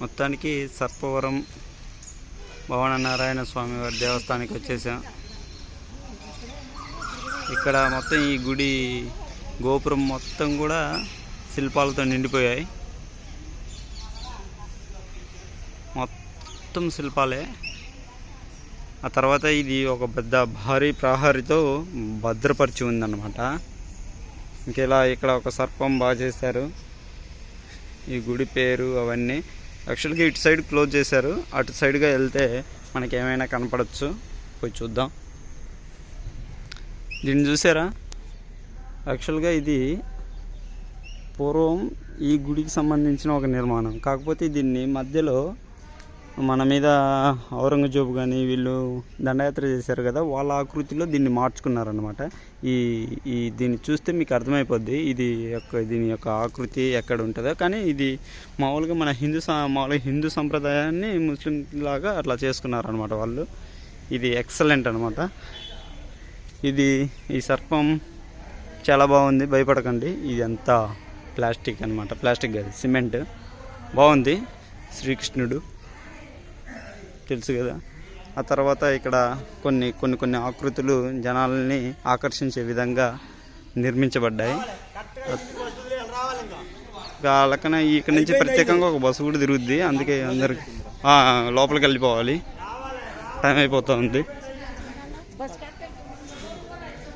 మొత్తానికి సర్పవరం భవన నారాయణ స్వామి వారి దేవస్థానానికి వచ్చేసాం. ఇక్కడ మొత్తం ఈ గుడి గోపురం మొత్తం కూడా శిల్పాలతో నిండిపోయాయి. మొత్తం శిల్పాలే. ఆ తర్వాత ఇది ఒక పెద్ద భారీ ప్రహరితో భద్రపరిచి ఉందన్నమాట. ఇంకెలా ఇక్కడ ఒక సర్పం బాగా చేశారు. ఈ గుడి పేరు అవన్నీ యాక్చువల్గా ఇటు సైడ్ క్లోజ్ చేశారు. అటు సైడ్గా వెళ్తే మనకి ఏమైనా కనపడచ్చు. పోయి చూద్దాం. దీన్ని చూసారా? యాక్చువల్గా ఇది పూర్వం ఈ గుడికి సంబంధించిన ఒక నిర్మాణం. కాకపోతే దీన్ని మధ్యలో మన మీద ఔరంగజేబు కానీ వీళ్ళు దండయాత్ర చేశారు కదా వాళ్ళ ఆకృతిలో దీన్ని మార్చుకున్నారనమాట ఈ ఈ దీన్ని చూస్తే మీకు అర్థమైపోద్ది ఇది యొక్క దీని యొక్క ఆకృతి ఎక్కడ ఉంటుందో. కానీ ఇది మామూలుగా మన హిందూ మామూలుగా హిందూ సంప్రదాయాన్ని ముస్లిం లాగా అట్లా చేసుకున్నారనమాట వాళ్ళు. ఇది ఎక్సలెంట్ అనమాట ఇది ఈ సర్పం చాలా బాగుంది భయపడకండి. ఇది అంతా ప్లాస్టిక్ అనమాట ప్లాస్టిక్ కాదు సిమెంట్. బాగుంది శ్రీకృష్ణుడు. తెలుసు కదా. ఆ తర్వాత ఇక్కడ కొన్ని కొన్ని కొన్ని ఆకృతులు జనాలని ఆకర్షించే విధంగా నిర్మించబడ్డాయి. ఇంకా ఇక్కడ నుంచి ప్రత్యేకంగా ఒక బస్సు కూడా తిరుగుద్ది. అందుకే అందరికి లోపలికి వెళ్ళిపోవాలి. టైం అయిపోతుంది.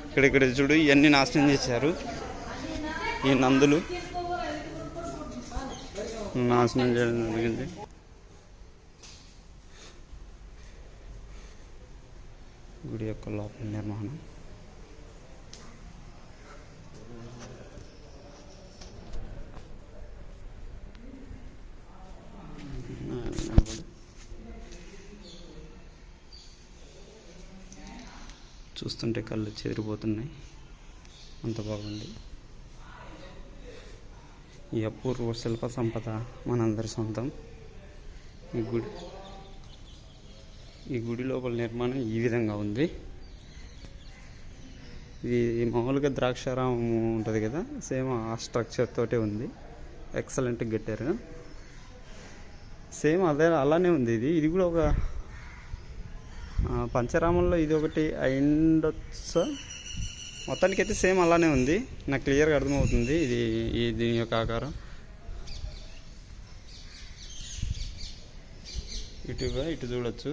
ఇక్కడ ఇక్కడ చూడు ఇవన్నీ నాశనం చేశారు. ఈ నందులు. నాశనం చేయడం జరిగింది. గుడి యొక్క లోపల నిర్మాణం. చూస్తుంటే కళ్ళు చెదిరిపోతున్నాయి. అంత బాగుంది. ఈ అపూర్వ శిల్ప సంపద మనందరి సొంతం. ఈ గుడి ఈ గుడి లోపల నిర్మాణం ఈ విధంగా ఉంది. ఇది మామూలుగా ద్రాక్షారామం ఉంటుంది కదా సేమ్ ఆ స్ట్రక్చర్ తోటే ఉంది. ఎక్సలెంట్గా కట్టారు సేమ్ అదే అలానే ఉంది ఇది. ఇది కూడా ఒక పంచరామంలో ఇది ఒకటి అయిండొచ్చా? మొత్తానికి అయితే సేమ్ అలానే ఉంది. నాకు క్లియర్గా అర్థమవుతుంది ఇది ఈ దీని యొక్క ఆకారం. ఇటుగా ఇటు చూడొచ్చు.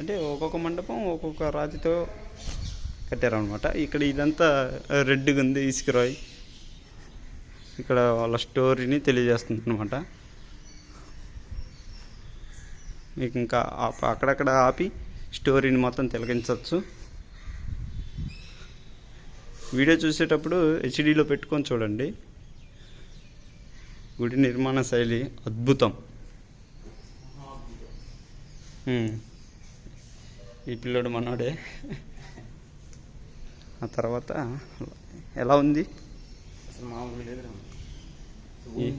అంటే ఒక్కొక్క మండపం ఒక్కొక్క రాతితో కట్టారనమాట ఇక్కడ ఇదంతా రెడ్గా ఉంది ఇసుక రాయి. ఇక్కడ వాళ్ళ స్టోరీని తెలియజేస్తుంది అనమాట మీకు ఇంకా అక్కడక్కడ ఆపి స్టోరీని మొత్తం తిలకించవచ్చు. వీడియో చూసేటప్పుడు హెచ్డీలో పెట్టుకొని చూడండి. గుడి నిర్మాణ శైలి అద్భుతం. ఈ పిల్లడు మనోడే. ఆ తర్వాత ఎలా ఉంది? ఈ-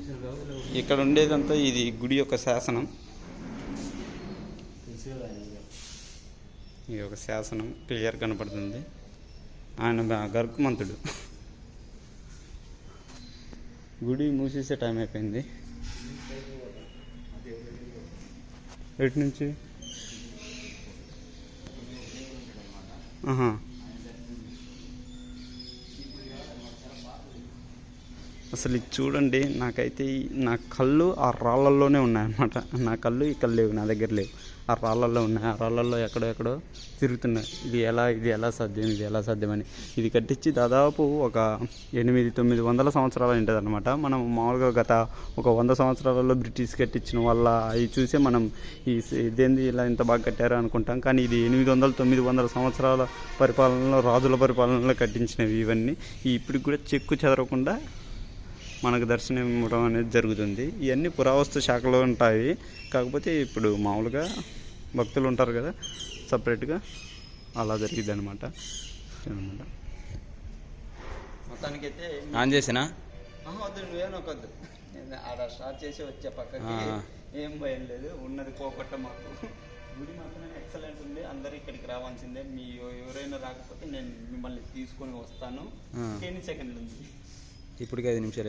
ఇక్కడ ఉండేదంతా ఇది గుడి యొక్క శాసనం. ఇది ఒక శాసనం క్లియర్ కనపడుతుంది. ఆయన గరుకుమంతుడు గుడి మూసేసే టైం అయిపోయింది. ఎటు నుంచి? Mm-hmm. అసలు ఇది చూడండి నాకైతే నా కళ్ళు ఆ రాళ్ళల్లోనే ఉన్నాయన్నమాట. నా కళ్ళు ఇక్కడ లేవు నా దగ్గర లేవు. ఆ రాళ్ళల్లో ఉన్నాయి ఆ రాళ్ళల్లో ఎక్కడో ఎక్కడో తిరుగుతున్నాయి. ఇది ఎలా ఇది ఎలా సాధ్యం ఇది ఎలా సాధ్యమని. ఇది కట్టించి దాదాపు ఒక ఎనిమిది తొమ్మిది వందల సంవత్సరాలు ఉంటుంది అనమాట మనం మామూలుగా గత ఒక వంద సంవత్సరాలలో బ్రిటిష్ కట్టించిన వల్ల అవి చూసే మనం ఈ ఇదేంది ఇలా ఇంత బాగా కట్టారు అనుకుంటాం. కానీ ఇది ఎనిమిది వందల తొమ్మిది వందల సంవత్సరాల పరిపాలనలో రాజుల పరిపాలనలో కట్టించినవి ఇవన్నీ. ఇప్పటికి కూడా చెక్కు చెదరకుండా మనకు దర్శనం ఇవ్వడం అనేది జరుగుతుంది. ఇవన్నీ పురావస్తు శాఖలో ఉంటాయి. కాకపోతే ఇప్పుడు మామూలుగా భక్తులు ఉంటారు కదా సపరేట్గా అలా జరిగింది అనమాట అనమాట మొత్తానికైతే ఆన్ చేసినా? వద్దు ఆడ స్టార్ట్ చేసి వచ్చే పక్కకి. ఏం భయం లేదు ఉన్నది పోగొట్ట మాకు. గుడి మాత్రం ఎక్సలెంట్ ఉంది. అందరు ఇక్కడికి రావాల్సిందే. మీ ఎవరైనా రాకపోతే నేను మిమ్మల్ని తీసుకొని వస్తాను. ఆ. ఎన్ని సెకండ్లు ఉంది? ఇప్పటికి ఐదు నిమిషాలు.